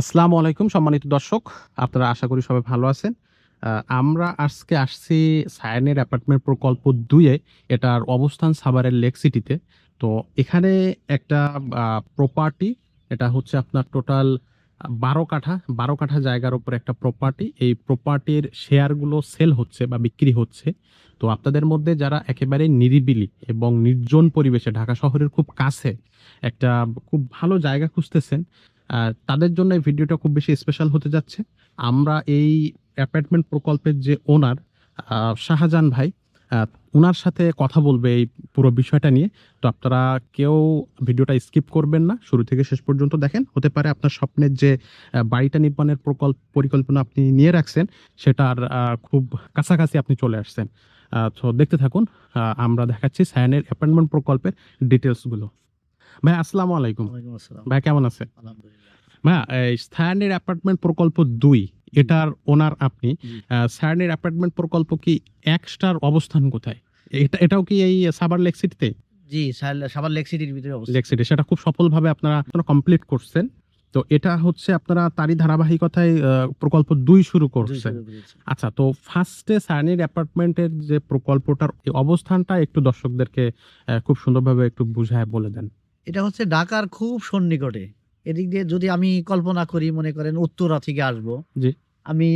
আসসালামু আলাইকুম, সম্মানিত দর্শক। আপনারা আশা করি সবাই ভালো আছেন। আমরা আজকে আসছি সায়নের অ্যাপার্টমেন্ট প্রকল্প দুইয়ে। এটার অবস্থান সাভারের লেক সিটিতে। তো এখানে একটা প্রপার্টি এটা হচ্ছে আপনার টোটাল বারো কাঠা বারো কাঠা জায়গার উপর একটা প্রপার্টি এই প্রপার্টির শেয়ারগুলো সেল হচ্ছে বা বিক্রি হচ্ছে। তো আপনাদের মধ্যে যারা একেবারে নিরিবিলি এবং নির্জন পরিবেশে ঢাকা শহরের খুব কাছে একটা খুব ভালো জায়গা খুঁজতেছেন আহ, তাদের জন্য এই ভিডিওটা খুব বেশি স্পেশাল হতে যাচ্ছে। আমরা এই অ্যাপার্টমেন্ট প্রকল্পের যে ওনার শাহজাহান ভাই ওনার সাথে কথা বলবে এই পুরো বিষয়টা নিয়ে। তো আপনারা কেউ ভিডিওটা স্কিপ করবেন না। শুরু থেকে শেষ পর্যন্ত দেখেন। হতে পারে আপনার স্বপ্নের যে বাড়িটা নির্মাণের প্রকল্প পরিকল্পনা আপনি নিয়ে রাখছেন সেটার খুব কাছাকাছি আপনি চলে আসছেন। তো দেখতে থাকুন। আমরা দেখাচ্ছি সায়ানের অ্যাপার্টমেন্ট প্রকল্পের ডিটেলসগুলো ভাই আসসালামু আলাইকুম। ভাই কেমন ভাইয়া এই স্থানের অ্যাপার্টমেন্ট প্রকল্প দুই এটার ওনার আপনি। জি। স্থানের অ্যাপার্টমেন্ট প্রকল্প কি এক স্টার অবস্থান কোথায়? এটা এটাও কি এই সাবার লেক সিটিতে? জি সাভার লেক সিটির ভিতরে অবস্থিত। লেক সিটি সেটা খুব সফলভাবে আপনারা আপনারা কমপ্লিট করছেন। তো এটা হচ্ছে আপনারা তারই ধারাবাহিকতায় প্রকল্প দুই শুরু করছেন। আচ্ছা তো ফার্স্টে সায়নির অ্যাপার্টমেন্টের যে প্রকল্পটার অবস্থানটা একটু দর্শকদেরকে খুব সুন্দরভাবে একটু বুঝায় বলে দেন। এটা হচ্ছে ঢাকার খুব সন্নিকটে। এদিক দিয়ে যদি আমি কল্পনা করি মনে করেন উত্তরা থেকে আসব। জি। আমি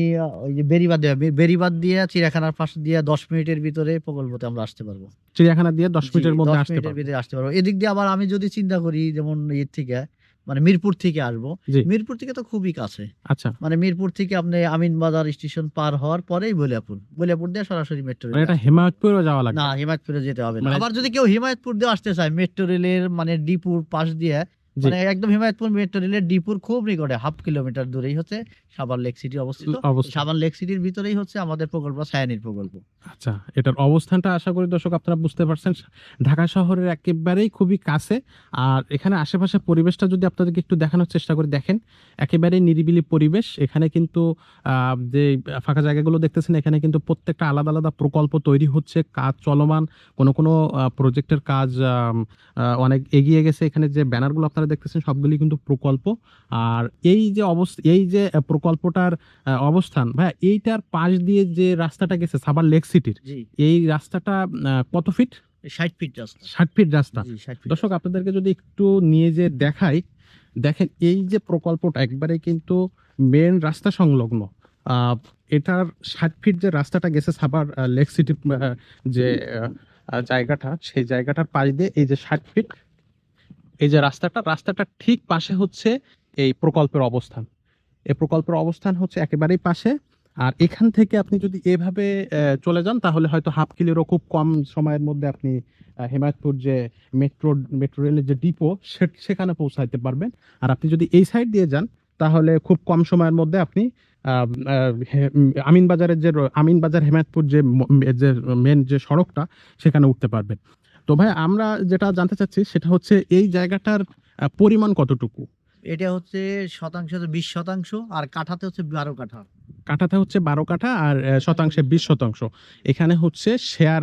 ওই যে বেরিবাদ দিয়ে বেরিবাদ দিয়ে চিড়িয়াখানার পাশে দিয়ে দশ মিনিটের ভিতরে প্রকল্পতে আমরা আসতে পারব। চিড়িয়াখানা দিয়ে দশ মিনিটের মধ্যে 10 মিনিটের ভিতরে আসতে পারব। এদিক দিয়ে আবার আমি যদি চিন্তা করি যেমন এর থেকে মানে মিরপুর থেকে আসব। মিরপুর থেকে তো খুবই কাছে। আচ্ছা। মানে মিরপুর থেকে আপনি আমিন বাজার স্টেশন পার হওয়ার পরেই বলিয়াপুর। বলিয়াপুর দিয়ে সরাসরি মেট্রো রেল এটা হেমায়তপুরও যাওয়া লাগবে? না হিমায়তপুরে যেতে হবে না। মানে- আবার যদি কেউ হিমায়তপুর দিয়ে আসতে চায় মেট্রো রেলের মানে ডিপুর পাশ দিয়ে। মানে একদম হিমায়তপুর মেট্রো রেলের ডিপুর খুব নিকটে হাফ কিলোমিটার দূরেই হচ্ছে সাবান লেক সিটি অবস্থিত। সাবান লেক সিটির ভিতরেই হচ্ছে আমাদের প্রকল্প সায়ানির প্রকল্প। আচ্ছা এটার অবস্থানটা আশা করি দর্শক আপনারা বুঝতে পারছেন। ঢাকা শহরের একেবারেই খুবই কাছে আর এখানে আশেপাশে পরিবেশটা যদি আপনাদেরকে একটু দেখানোর চেষ্টা করে দেখেন একেবারে নিরিবিলি পরিবেশ। এখানে কিন্তু আহ, যে ফাঁকা জায়গাগুলো দেখতেছেন এখানে কিন্তু প্রত্যেকটা আলাদা আলাদা প্রকল্প তৈরি হচ্ছে কাজ চলমান কোনো কোনো প্রজেক্টের কাজ আহ, অনেক এগিয়ে গেছে। এখানে যে ব্যানারগুলো আপনারা দেখতেছেন সবগুলি কিন্তু প্রকল্প। আর এই যে অবস্থা এই যে প্রকল্পটার অবস্থান ভাই এইটার পাশ দিয়ে যে রাস্তাটা গেছে সাবার লেক সিটির এই রাস্তাটা কত ফিট? ষাট ফিট রাস্তা। ষাট ফিট রাস্তা। দর্শক আপনাদেরকে যদি একটু নিয়ে যে দেখাই দেখেন এই যে প্রকল্পটা একবারে কিন্তু মেন রাস্তা সংলগ্ন এটার ষাট ফিট যে রাস্তাটা গেছে সাবার লেক সিটির যে জায়গাটা সেই জায়গাটার পাশ দিয়ে এই যে ষাট ফিট এই যে রাস্তাটা রাস্তাটা ঠিক পাশে হচ্ছে এই প্রকল্পের অবস্থান। এই প্রকল্পের অবস্থান হচ্ছে একেবারেই পাশে। আর এখান থেকে আপনি যদি এভাবে চলে যান, তাহলে হয়তো হাফ কিলোরও খুব কম সময়ের মধ্যে আপনি হেমায়তপুর যে মেট্রো মেট্রো রেলের যে ডিপো, সে- সেখানে পৌঁছাইতে পারবেন। আর আপনি যদি এই সাইড দিয়ে যান, তাহলে খুব কম সময়ের মধ্যে আপনি আমিনবাজারের যে, আমিনবাজার হেমায়তপুর যে যে, মেন যে সড়কটা, সেখানে উঠতে পারবেন। তো ভাই আমরা যেটা জানতে চাচ্ছি সেটা হচ্ছে এই জায়গাটার পরিমাণ কতটুকু? এটা হচ্ছে শতাংশ বিশ শতাংশ আর কাঠাতে হচ্ছে বারো কাঠা। কাঠাতে হচ্ছে বারো কাঠা আর শতাংশে বিশ শতাংশ। এখানে হচ্ছে শেয়ার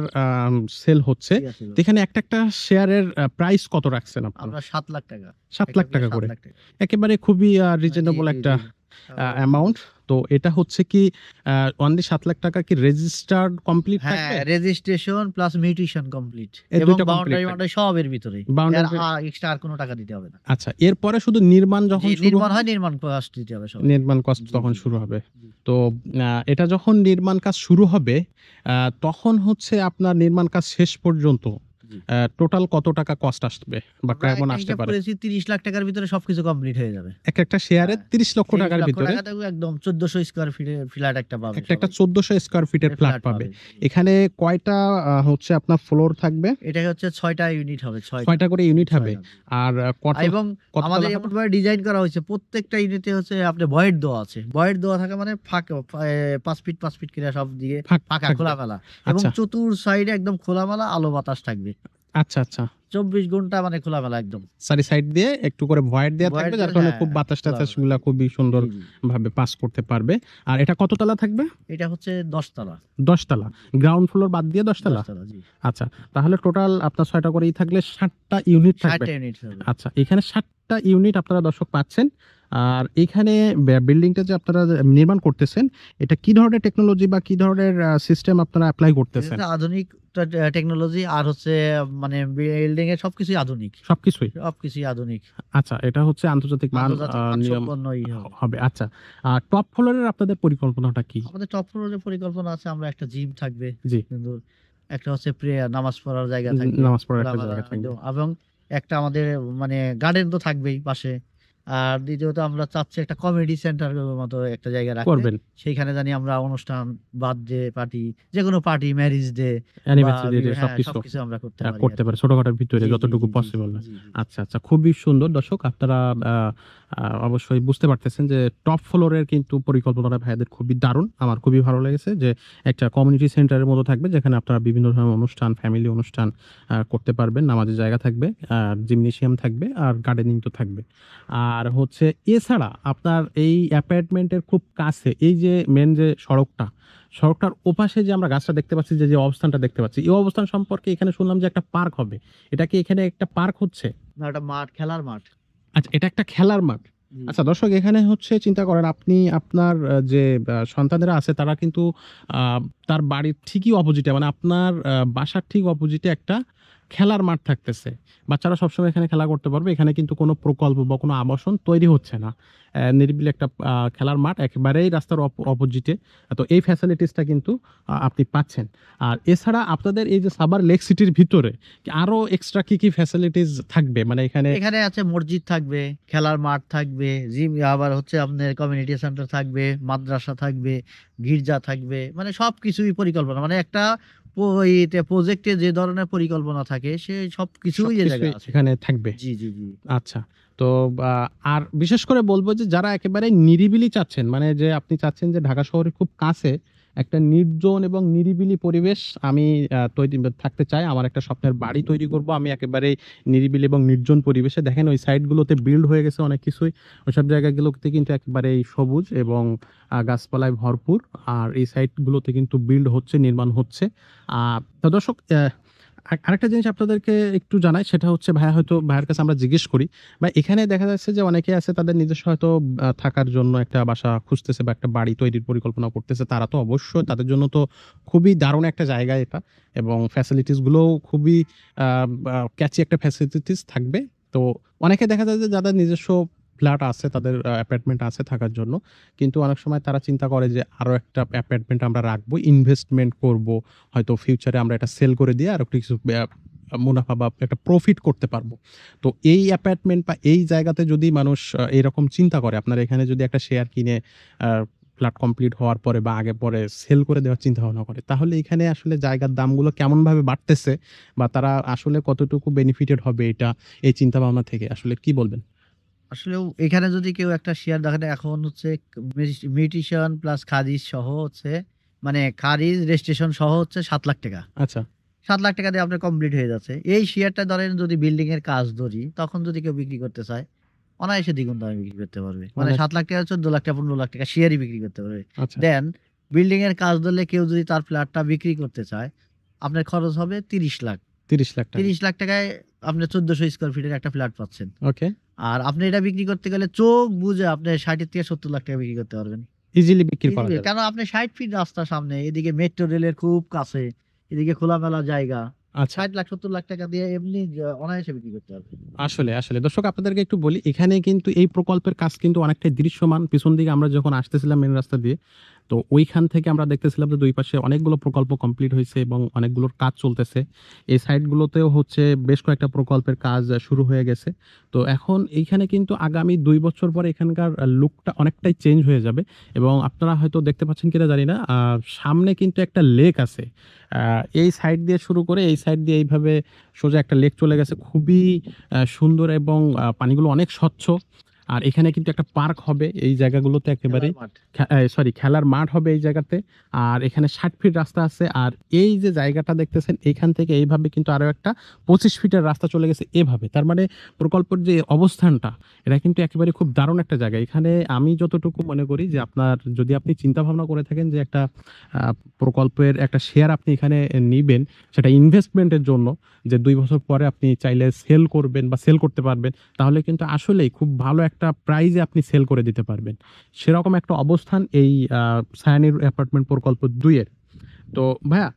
সেল হচ্ছে। এখানে একটা একটা শেয়ারের প্রাইস কত রাখছেন আপনারা? সাত লাখ টাকা। সাত লাখ টাকা করে। একেবারে খুবই রিজনেবল একটা। অ্যামাউন্ট তো এটা হচ্ছে কি অনলি সাত লাখ টাকা কি রেজিস্টার্ড কমপ্লিট হ্যাঁ থাকবে? রেজিস্ট্রেশন প্লাস মিউটেশন কমপ্লিট এবং বাউন্ডারি। বাউন্ডারি সবের ভিতরে এক্সট্রা আর কোনো টাকা দিতে হবে না। আচ্ছা এরপরে শুধু নির্মাণ যখন নির্মাণ হয় নির্মাণ কষ্ট দিতে হবে সব নির্মাণ কষ্ট জি, তখন শুরু হবে। তো এটা যখন নির্মাণ কাজ শুরু হবে আহ, তখন হচ্ছে আপনার নির্মাণ কাজ শেষ পর্যন্ত। টোটাল কত টাকা কস্ট আসবে? বা কেমন আসতে পারে? 30 লাখ টাকার ভিতরে সবকিছু কমপ্লিট হয়ে যাবে। এক একটা শেয়ারে হ্যাঁ, তিরিশ লক্ষ টাকার ভিতরে একদম 1400 স্কয়ার ফিটের ফ্ল্যাট একটা পাবে একটা একটা। চোদ্দশো স্কোয়ার ফিটের ফ্ল্যাট পাবে। এখানে কয়টা হচ্ছে আপনার ফ্লোর থাকবে? এটা হচ্ছে 6টা ইউনিট হবে 6 কয়টা করে ইউনিট হবে। আর কত এবং আমাদের এমন ভাবে ডিজাইন করা হয়েছে প্রত্যেকটা ইউনিটে হচ্ছে আপনি ভয়েড দেওয়া আছে। ভয়েড দেওয়া থাকে মানে ফাঁকা পাঁচ ফিট পাঁচ ফিট কিনা সব দিকে ফাঁক। খোলামেলা। এবং আচ্ছা। চতুর সাইডে একদম খোলামেলা আলো বাতাস থাকবে। আচ্ছা আচ্ছা। চব্বিশ ঘণ্টা মানে খোলামেলা একদম। সারি সাইড দিয়ে একটু করে ভয়েড দেওয়া থাকবে যার কারণে হ্যাঁ, খুব বাতাস টাতাস। গুলা খুবই সুন্দর। ভাবে পাস করতে পারবে। আর এটা কত তলা থাকবে? এটা হচ্ছে দশতলা। দশতলা। গ্রাউন্ড ফ্লোর বাদ দিয়ে দশতলা? আচ্ছা তাহলে টোটাল আপনার ছয়টা করেই থাকলে ষাটটা ইউনিট থাকবে। আচ্ছা এখানে ষাটটা ইউনিট আপনারা দর্শক পাচ্ছেন। আর এখানে বিল্ডিংটা যে আপনারা নির্মাণ করতেছেন এটা কি ধরনের টেকনোলজি বা কি ধরনের সিস্টেম আপনারা অ্যাপ্লাই করতেছেন? আধুনিক টেকনোলজি আর হচ্ছে মানে বিল্ডিং এর সবকিছুই আধুনিক। সবকিছুই? সবকিছুই আধুনিক। আচ্ছা এটা হচ্ছে আন্তর্জাতিক মান নিয়ম হবে। আচ্ছা। আর টপ ফ্লোরের আপনাদের পরিকল্পনাটা কি? আমাদের টপ ফ্লোরের পরিকল্পনা আছে আমরা একটা জিম থাকবে জি। কিন্তু একটা হচ্ছে প্রেয়ার নামাজ পড়ার জায়গা থাকবে নামাজ পড়ার একটা জায়গা থাকবে। এবং একটা আমাদের মানে গার্ডেন তো থাকবেই পাশে। আর দ্বিতীয়ত আমরা চাচ্ছি একটা কমেডি সেন্টার মতো একটা জায়গা রাখতে। করবেন। সেইখানে জানি আমরা অনুষ্ঠান বার্থডে পার্টি যে কোনো পার্টি ম্যারেজ ডে অ্যানিভার্সারি সবকিছু আমরা করতে পারি করতে। পারে ছোটখাটোর ভিতরে যতটুকু পসিবল। আচ্ছা আচ্ছা খুবই সুন্দর। দর্শক আপনারা অবশ্যই বুঝতে পারতেছেন যে টপ ফ্লোরের কিন্তু পরিকল্পনাটা ভাইদের খুবই দারুণ। আমার খুবই ভালো লেগেছে যে একটা কমিউনিটি সেন্টারের মতো থাকবে যেখানে আপনারা বিভিন্ন ধরনের অনুষ্ঠান ফ্যামিলি অনুষ্ঠান করতে পারবেন। নামাজের জায়গা থাকবে আর জিমনেশিয়াম থাকবে আর গার্ডেনিং তো থাকবে। আর হচ্ছে এছাড়া আপনার এই অ্যাপার্টমেন্টের খুব কাছে এই যে মেন যে সড়কটা সড়কটার ওপাশে যে আমরা গাছটা দেখতে পাচ্ছি যে যে অবস্থানটা দেখতে পাচ্ছি এই অবস্থান সম্পর্কে এখানে শুনলাম যে একটা পার্ক হবে। এটা কি এখানে একটা পার্ক হচ্ছে? না একটা মাঠ খেলার মাঠ। আচ্ছা এটা একটা খেলার মাঠ। আচ্ছা দর্শক এখানে হচ্ছে চিন্তা করেন আপনি আপনার যে সন্তানেরা আছে তারা কিন্তু তার বাড়ির ঠিকই অপোজিটে মানে আপনার বাসার ঠিক অপোজিটে একটা খেলার মাঠ থাকতেছে। বাচ্চারা সবসময় এখানে খেলা করতে পারবে। এখানে কিন্তু কোনো প্রকল্প বা কোনো আবাসন তৈরি হচ্ছে না। নিরিবিলি একটা খেলার মাঠ একেবারেই রাস্তার অপোজিটে তো এই ফ্যাসিলিটিসটা কিন্তু আপনি পাচ্ছেন। আর এছাড়া আপনাদের এই যে সাবার লেক সিটির ভিতরে আরও এক্সট্রা কি কী ফ্যাসিলিটিস থাকবে? মানে এখানে এখানে আছে মসজিদ থাকবে, খেলার মাঠ থাকবে, জিম, আবার হচ্ছে আপনার কমিউনিটি সেন্টার থাকবে, মাদ্রাসা থাকবে, গির্জা থাকবে। মানে সবকিছুই পরিকল্পনা। মানে একটা প্রজেক্টে যে ধরনের পরিকল্পনা থাকে সে সবকিছুই কিছুই এখানে থাকবে। জি জি জি। আচ্ছা তো আর বিশেষ করে বলব যে যারা একেবারে নিরিবিলি চাচ্ছেন মানে যে আপনি চাচ্ছেন যে ঢাকা শহরে খুব কাছে একটা নির্জন এবং নিরিবিলি পরিবেশ আমি তৈরি, থাকতে চাই। আমার একটা স্বপ্নের বাড়ি তৈরি করব। আমি একেবারে নিরিবিলি এবং নির্জন পরিবেশে। দেখেন, ওই সাইডগুলোতে বিল্ড হয়ে গেছে অনেক কিছুই। ওই সব জায়গাগুলোতে কিন্তু একেবারে সবুজ এবং গাছপালায় ভরপুর। আর এই সাইডগুলোতে কিন্তু বিল্ড হচ্ছে, নির্মাণ হচ্ছে। তো দর্শক আরেকটা জিনিস আপনাদেরকে একটু জানাই, সেটা হচ্ছে ভাইয়া হয়তো ভাইয়ের কাছে আমরা জিজ্ঞেস করি বা এখানে দেখা যাচ্ছে যে অনেকে আছে তাদের নিজস্ব হয়তো থাকার জন্য একটা বাসা খুঁজতেছে বা একটা বাড়ি তৈরির পরিকল্পনা করতেছে, তারা তো অবশ্যই তাদের জন্য তো খুবই দারুণ একটা জায়গা এটা এবং ফ্যাসিলিটিসগুলোও খুবই ক্যাচি একটা ফ্যাসিলিটিস থাকবে। তো অনেকে দেখা যায় যে যাদের নিজস্ব ফ্ল্যাট আছে, তাদের অ্যাপার্টমেন্ট আছে থাকার জন্য। কিন্তু অনেক সময় তারা চিন্তা করে যে আরও একটা অ্যাপার্টমেন্ট আমরা রাখব ইনভেস্টমেন্ট করব, হয়তো ফিউচারে আমরা এটা সেল করে দিয়ে আরও কিছু মুনাফা বা একটা প্রফিট করতে পারব। তো এই অ্যাপার্টমেন্ট বা এই জায়গাতে যদি মানুষ এরকম চিন্তা করে, আপনার এখানে যদি একটা শেয়ার কিনে ফ্ল্যাট কমপ্লিট হওয়ার পরে বা আগে পরে সেল করে দেওয়ার চিন্তা ভাবনা করে, তাহলে এখানে আসলে জায়গার দামগুলো কেমনভাবে বাড়তেছে বা তারা আসলে কতটুকু বেনিফিটেড হবে এটা, এই চিন্তা ভাবনা থেকে, আসলে কি বলবেন? আসলে এখানে যদি কেউ একটা শেয়ার দেখেন এখন হচ্ছে মিউটিশিয়ান প্লাস খারিজ সহ হচ্ছে মানে খারিজ রেজিস্ট্রেশন সহ হচ্ছে সাত লাখ টাকা। আচ্ছা। সাত লাখ টাকা দিয়ে আপনার কমপ্লিট হয়ে যাচ্ছে। এই শেয়ারটা ধরেন যদি বিল্ডিং এর কাজ ধরি তখন যদি কেউ বিক্রি করতে চায় অনায়াসে দ্বিগুণ দামে বিক্রি করতে পারবে। মানে সাত লাখ টাকা চোদ্দ লাখ টাকা পনেরো লাখ টাকা শেয়ারই বিক্রি করতে পারবে। আচ্ছা। দেন বিল্ডিং এর কাজ ধরলে কেউ যদি তার ফ্ল্যাটটা বিক্রি করতে চায় আপনার খরচ হবে তিরিশ লাখ। তিরিশ লাখ তিরিশ লাখ টাকায় আপনি চোদ্দশো স্কোয়ার ফিটের একটা ফ্ল্যাট পাচ্ছেন। ওকে। আর আপনি এটা বিক্রি করতে গেলে চোখ বুঝে আপনি ষাটের থেকে সত্তর লাখ টাকা বিক্রি করতে পারবেন। ইজিলি বিক্রি করা যাবে। কেন আপনি ষাট ফিট রাস্তা সামনে এদিকে মেট্রো রেলের খুব কাছে এদিকে খোলামেলা জায়গা। আচ্ছা। ষাট লাখ সত্তর লাখ টাকা দিয়ে এমনি অনায়াসে বিক্রি করতে পারবে আসলে আসলে। দর্শক আপনাদেরকে একটু বলি এখানে কিন্তু এই প্রকল্পের কাজ কিন্তু অনেকটাই দৃশ্যমান। পিছন দিকে আমরা যখন আসতেছিলাম মেন রাস্তা দিয়ে তো ওইখান থেকে আমরা দেখতেছিলাম যে দুই পাশে অনেকগুলো প্রকল্প কমপ্লিট হয়েছে এবং অনেকগুলোর কাজ চলতেছে। এই সাইডগুলোতেও হচ্ছে বেশ কয়েকটা প্রকল্পের কাজ শুরু হয়ে গেছে। তো এখন এইখানে কিন্তু আগামী দুই বছর পরে এখানকার লুকটা অনেকটাই চেঞ্জ হয়ে যাবে এবং আপনারা হয়তো দেখতে পাচ্ছেন কিনা জানি না সামনে কিন্তু একটা লেক আছে। এই সাইড দিয়ে শুরু করে এই সাইড দিয়ে এইভাবে সোজা একটা লেক চলে গেছে। খুবই সুন্দর এবং পানিগুলো অনেক স্বচ্ছ। আর এখানে কিন্তু একটা পার্ক হবে এই জায়গাগুলোতে একেবারে সরি খেলার মাঠ হবে এই জায়গাতে। আর এখানে ষাট ফিট রাস্তা আছে। আর এই যে জায়গাটা দেখতেছেন এখান থেকে এইভাবে কিন্তু আরও একটা পঁচিশ ফিটের রাস্তা চলে গেছে এভাবে। তার মানে প্রকল্পের যে অবস্থানটা এটা কিন্তু একেবারে খুব দারুণ একটা জায়গা। এখানে আমি যতটুকু মনে করি যে আপনার যদি আপনি চিন্তা ভাবনা করে থাকেন যে একটা প্রকল্পের একটা শেয়ার আপনি এখানে নিবেন সেটা ইনভেস্টমেন্টের জন্য যে দুই বছর পরে আপনি চাইলে সেল করবেন বা সেল করতে পারবেন তাহলে কিন্তু আসলেই খুব ভালো একটা একটা প্রাইজে আপনি সেল করে দিতে পারবেন। সেরকম একটা অবস্থান এই সায়ানির অ্যাপার্টমেন্ট প্রকল্প দুইয়ের। তো ভাইয়া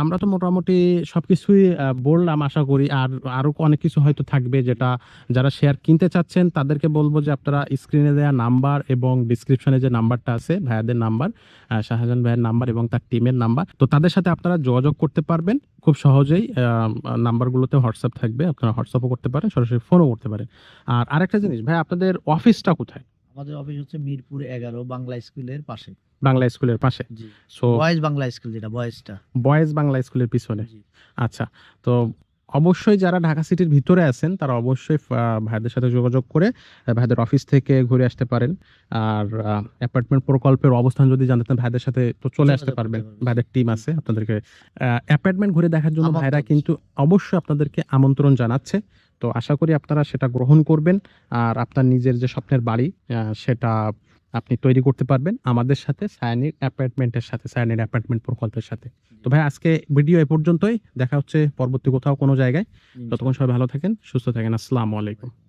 আমরা তো মোটামুটি সব কিছুই বললাম আশা করি। আর আরও অনেক কিছু হয়তো থাকবে যেটা যারা শেয়ার কিনতে চাচ্ছেন, তাদেরকে বলব যে আপনারা স্ক্রিনে দেওয়া নাম্বার এবং ডিসক্রিপশনে যে নাম্বারটা আছে, ভাইয়াদের নাম্বার শাহজাহান ভাইয়ের নাম্বার এবং তার টিমের নাম্বার তো তাদের সাথে আপনারা যোগাযোগ করতে পারবেন। খুব সহজেই নাম্বারগুলোতে হোয়াটসঅ্যাপ থাকবে, আপনারা হোয়াটসঅ্যাপও করতে পারেন, সরাসরি ফোনও করতে পারেন। আর আরেকটা জিনিস ভাই আপনাদের অফিসটা কোথায়? আমাদের অফিস হচ্ছে মিরপুর এগারো বাংলা স্কুলের পাশে। বাংলা স্কুলের পাশে? সো বয়েজ বাংলা স্কুল যেটা বয়েজটা বয়েজ বাংলা স্কুলের পিছনে? আচ্ছা তো অবশ্যই যারা ঢাকা সিটির ভিতরে আছেন তারা অবশ্যই ভাইদের সাথে যোগাযোগ করে ভাইদের অফিস থেকে ঘুরে আসতে পারেন। আর অ্যাপার্টমেন্ট প্রকল্পের অবস্থান যদি জানতে চান ভাইদের সাথে তো চলে আসতে পারবেন। পারবেন। ভাইদের টিম আছে আপনাদেরকে অ্যাপার্টমেন্ট ঘুরে দেখার জন্য ভাইরা কিন্তু অবশ্যই আপনাদেরকে আমন্ত্রণ জানাচ্ছে। তো আশা করি আপনারা সেটা গ্রহণ করবেন আর আপনার নিজের যে স্বপ্নের বাড়ি সেটা আপনি তৈরি করতে পারবেন আমাদের সাথে সায়ানির অ্যাপার্টমেন্টের সাথে সায়ানির অ্যাপার্টমেন্ট প্রকল্পের সাথে। তো ভাই আজকে ভিডিও এ পর্যন্তই। দেখা হচ্ছে পরবর্তী কোথাও কোনো জায়গায়। ততক্ষণ সবাই ভালো থাকেন সুস্থ থাকেন। আসসালামু আলাইকুম।